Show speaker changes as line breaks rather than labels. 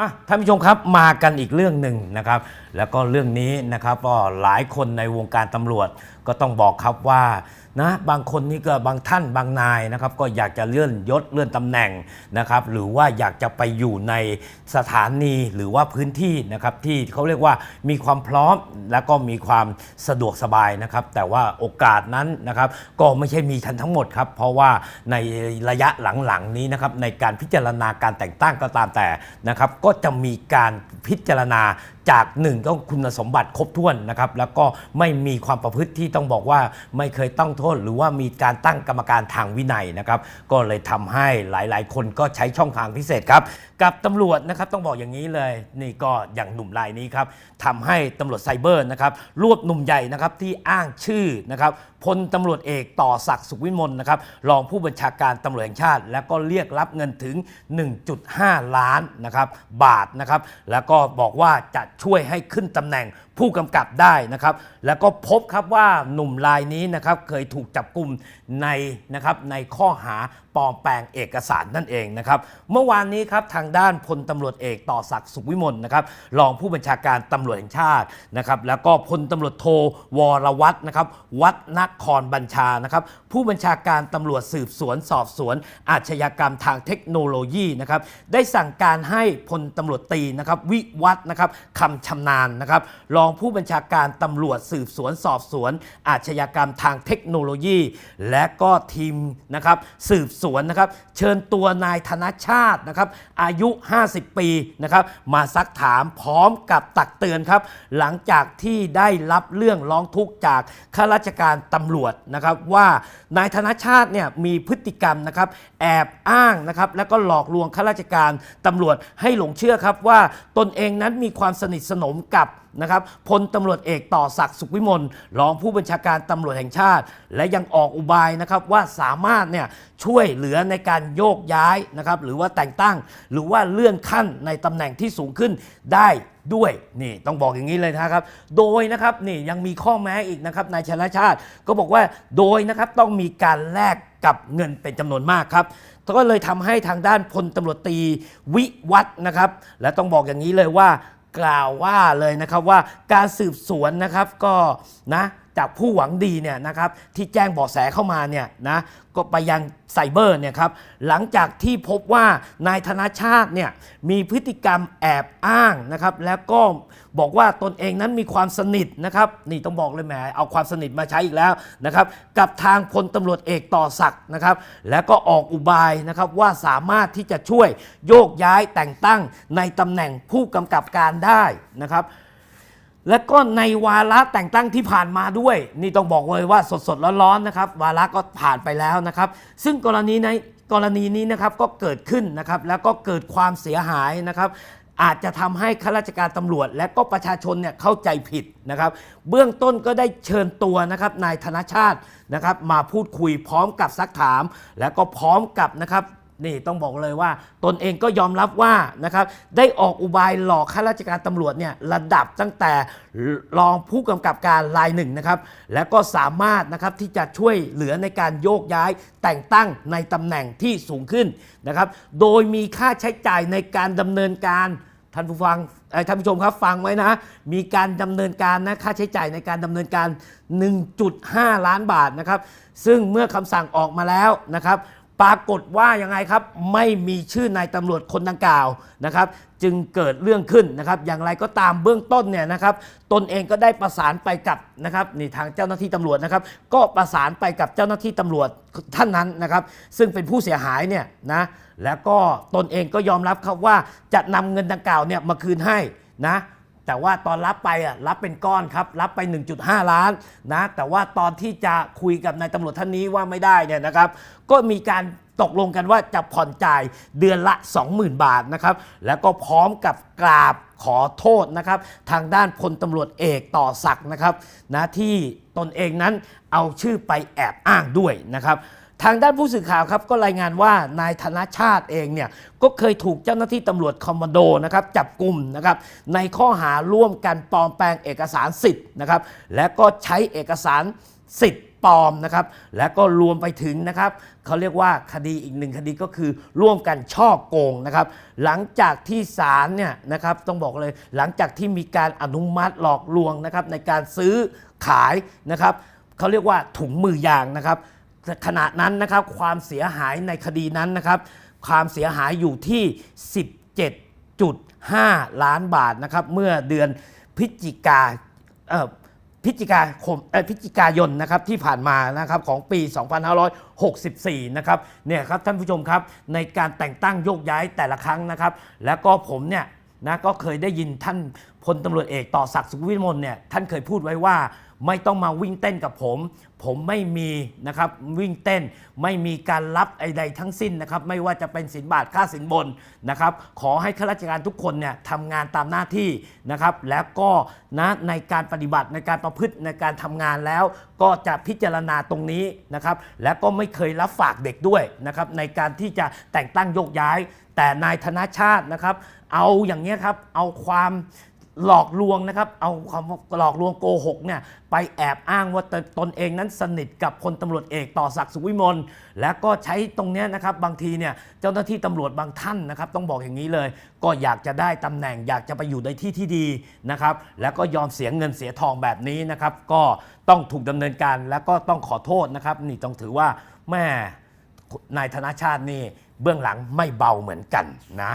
อะท่านผู้ชมครับมากันอีกเรื่องหนึ่งนะครับ แล้วก็เรื่องนี้นะครับก็หลายคนในวงการตำรวจก็ต้องบอกครับว่านะบางคนนี่ก็บางท่านบางนายนะครับก็อยากจะเลื่อนยศเลื่อนตำแหน่งนะครับหรือว่าอยากจะไปอยู่ในสถานีหรือว่าพื้นที่นะครับที่เขาเรียกว่ามีความพร้อมแล้วก็มีความสะดวกสบายนะครับแต่ว่าโอกาสนั้นนะครับก็ไม่ใช่มีทันทั้งหมดครับเพราะว่าในระยะหลังๆนี้นะครับในการพิจารณาการแต่งตั้งก็ตามแต่นะครับก็จะมีการพิจารณาจากหนึ่งก็คุณสมบัติครบถ้วนนะครับแล้วก็ไม่มีความประพฤติที่ต้องบอกว่าไม่เคยต้องโทษ หรือว่ามีการตั้งกรรมการทางวินัยนะครับก็เลยทำให้หลายๆ คนก็ใช้ช่องทางพิเศษครับกับตำรวจนะครับต้องบอกอย่างนี้เลยนี่ก็อย่างหนุ่มรายนี้ครับทำให้ตำรวจไซเบอร์นะครับรวบหนุ่มใหญ่นะครับที่อ้างชื่อนะครับพลตำรวจเอกต่อศักดิ์สุขวิมลนะครับรองผู้บัญชาการตำรวจแห่งชาติ แล้วก็เรียกรับเงินถึง 1.5 ล้านนะครับบาทนะครับแล้วก็บอกว่าจะช่วยให้ขึ้นตำแหน่งผู้กำกับได้นะครับ แล้วก็พบครับว่าหนุ่มรายนี้นะครับเคยถูกจับกลุ่มในนะครับในข้อหาปลอมแปลงเอกสารนั่นเองนะครับ เมื่อวานนี้ครับทางด้านพลตำรวจเอกต่อศักดิ์สุขวิมลนะครับรองผู้บัญชาการตำรวจแห่งชาตินะครับแล้วก็พลตำรวจโทวรวัฒน์นะครับวัดนครบัญชานะครับผู้บัญชาการตำรวจสืบสวนสอบสวน อาชญากรรมทางเทคโนโลยีนะครับได้สั่งการให้พลตำรวจตีนะครับวิวัฒนะครับคำชำนาญนะครับรองผู้บัญชาการตำรวจสืบสวนสอบสวน อาชญากรรมทางเทคโนโลยี และก็ทีมนะครับสืบสสวนนะครับ เชิญตัวนายธนชาตินะครับ อายุ 50 ปีนะครับ มาซักถามพร้อมกับตักเตือนครับ หลังจากที่ได้รับเรื่องร้องทุกข์จากข้าราชการตำรวจนะครับ ว่านายธนชาติเนี่ยมีพฤติกรรมนะครับ แอบอ้างนะครับ แล้วก็หลอกลวงข้าราชการตำรวจให้หลงเชื่อครับว่าตนเองนั้นมีความสนิทสนมกับ นะครับพลตำรวจเอกต่อศักดิ์สุขวิมลรองผู้บัญชาการตำรวจแห่งชาติ และยังออกอุบายนะครับว่าสามารถเนี่ยช่วยเหลือในการโยกย้ายนะครับหรือว่าแต่งตั้ง หรือว่าเลื่อนขั้นในตำแหน่งที่สูงขึ้นได้ด้วยนี่ต้องบอกอย่างนี้เลยนะครับ โดยนะครับนี่ยังมีข้อแม้อีกนะครับนายชนะชาติ ก็บอกว่าโดยนะครับต้องมีการแลกกับเงินเป็นจำนวนมากครับก็เลยทำให้ทางด้านพลตำรวจตีวิวัฒนะครับ และต้องบอกอย่างนี้เลยว่า กล่าวว่าเลยนะครับว่าการสืบสวนนะครับก็นะ จากผู้หวังดีเนี่ยนะครับที่แจ้งเบาะแสเข้ามาเนี่ยนะก็ไปยังไซเบอร์เนี่ยครับหลังจากที่พบว่านายธนชาติเนี่ยมีพฤติกรรมแอบอ้างนะครับแล้วก็บอกว่าตนเองนั้นมีความสนิทนะครับนี่ต้องบอกเลยแหมเอาความสนิทมาใช้อีกแล้วนะครับกับทางพลตำรวจเอกต่อศักดิ์นะครับแล้วก็ออกอุบายนะครับว่าสามารถที่จะช่วยโยกย้ายแต่งตั้งในตำแหน่งผู้กำกับการได้นะครับ และก็ในวาระแต่งตั้งที่ผ่านมาด้วย นี่ต้องบอกเลยว่าสดๆร้อนๆนะครับ วาระก็ผ่านไปแล้วนะครับ ซึ่งกรณีในกรณีนี้นะครับก็เกิดขึ้นนะครับ แล้วก็เกิดความเสียหายนะครับ อาจจะทำให้ข้าราชการตำรวจ และก็ประชาชนเนี่ยเข้าใจผิดนะครับ เบื้องต้นก็ได้เชิญตัวนะครับนายธนชาตินะครับ มาพูดคุยพร้อมกับซักถาม แล้วก็พร้อมกับนะครับ นี่ต้องบอกเลยว่า ตนเองก็ยอมรับว่านะครับได้ออกอุบายหลอกข้าราชการตำรวจเนี่ยระดับตั้งแต่รองผู้กำกับการรายหนึ่งนะครับและก็สามารถนะครับที่จะช่วยเหลือในการโยกย้ายแต่งตั้งในตำแหน่งที่สูงขึ้นนะครับโดยมีค่าใช้จ่ายในการดำเนินการท่านผู้ฟังท่านผู้ชมครับฟังไว้นะ มีการดำเนินการนะค่าใช้จ่ายในการดำเนินการ 1.5 ล้านบาทนะครับ ซึ่งเมื่อคำสั่งออกมาแล้วนะครับ ปรากฏว่ายังไงครับไม่มีชื่อนายตำรวจคนดังกล่าวนะครับ จึงเกิดเรื่องขึ้นนะครับ อย่างไรก็ตามเบื้องต้นเนี่ยนะครับ ตนเองก็ได้ประสานไปกับนะครับนี่ทางเจ้าหน้าที่ตำรวจนะครับ ก็ประสานไปกับเจ้าหน้าที่ตำรวจท่านนั้นนะครับ ซึ่งเป็นผู้เสียหายเนี่ยนะแล้วก็ตนเองก็ยอมรับครับว่าจะนำเงินดังกล่าวเนี่ยมาคืนให้นะ แต่ว่าตอนรับไปอะรับเป็นก้อนครับ รับไป 1.5 ล้านนะแต่ว่าตอนที่จะคุยกับนายตำรวจท่านนี้ว่าไม่ได้เนี่ยนะครับ ก็มีการตกลงกันว่าจะผ่อนจ่ายเดือนละ 20,000 บาทนะครับ แล้วก็พร้อมกับกราบขอโทษนะครับ ทางด้านพลตำรวจเอกต่อศักดิ์นะครับนะที่ตนเองนั้นเอาชื่อไปแอบอ้างด้วยนะครับ ทางด้านผู้สื่อข่าวครับก็รายงานว่านายธนชาติเองเนี่ยก็เคยถูกเจ้าหน้าที่ตำรวจคอมมานโดนะครับจับกลุ่มนะครับในข้อหาร่วมกันปลอมแปลงเอกสารสิทธิ์นะครับและก็ใช้เอกสารสิทธิ์ปลอมนะครับและก็รวมไปถึงนะครับเขาเรียกว่าคดีอีกหนึ่งคดีก็คือร่วมกันช่อโกงนะครับหลังจากที่ศาลเนี่ยนะครับต้องบอกเลยหลังจากที่มีการอนุมัติหลอกลวงนะครับในการซื้อขายนะครับเขาเรียกว่าถุงมือยางนะครับ ขณะนั้นนะครับความเสียหายในคดีนั้นนะครับ ความเสียหายอยู่ที่ 17.5 ล้านบาทนะครับ เมื่อเดือนพฤศจิกาพฤศจิกาคมพฤศจิกายนนะครับที่ผ่านมานะครับของปี 2564 นะครับเนี่ยครับท่านผู้ชมครับในการแต่งตั้งโยกย้ายแต่ละครั้งนะครับ แล้วก็ผมเนี่ยนะก็เคยได้ยินท่านพลตำรวจเอกต่อศักดิ์สุขวิมลเนี่ยท่านเคยพูดไว้ว่า ไม่ต้องมาวิ่งเต้นกับผม ผมไม่มีนะครับวิ่งเต้นไม่มีการรับใดๆทั้งสิ้นนะครับไม่ว่าจะเป็นสินบาทค่าสินบนนะครับขอให้ข้าราชการทุกคนเนี่ยทำงานตามหน้าที่นะครับแล้วก็นะในการปฏิบัติในการประพฤติในการทำงานแล้วก็จะพิจารณาตรงนี้นะครับและก็ไม่เคยรับฝากเด็กด้วยนะครับในการที่จะแต่งตั้งโยกย้าย แต่นายธนชาตินะครับ เอาอย่างนี้ครับเอาความ หลอกลวงนะครับ เอาความหลอกลวงโกหกเนี่ยไปแอบอ้างว่าตนเองนั้นสนิทกับพลตำรวจเอกต่อศักดิ์สุขวิมลและก็ใช้ตรงนี้นะครับบางทีเนี่ยเจ้าหน้าที่ตำรวจบางท่านนะครับ ต้องบอกอย่างนี้เลย ก็อยากจะได้ตำแหน่งอยากจะไปอยู่ในที่ที่ดีนะครับแล้วก็ยอมเสียเงินเสียทองแบบนี้นะครับก็ต้องถูกดำเนินการแล้วก็ต้องขอโทษนะครับ นี่ต้องถือว่าแม่นายธนชาตินี่เบื้องหลังไม่เบาเหมือนกันนะ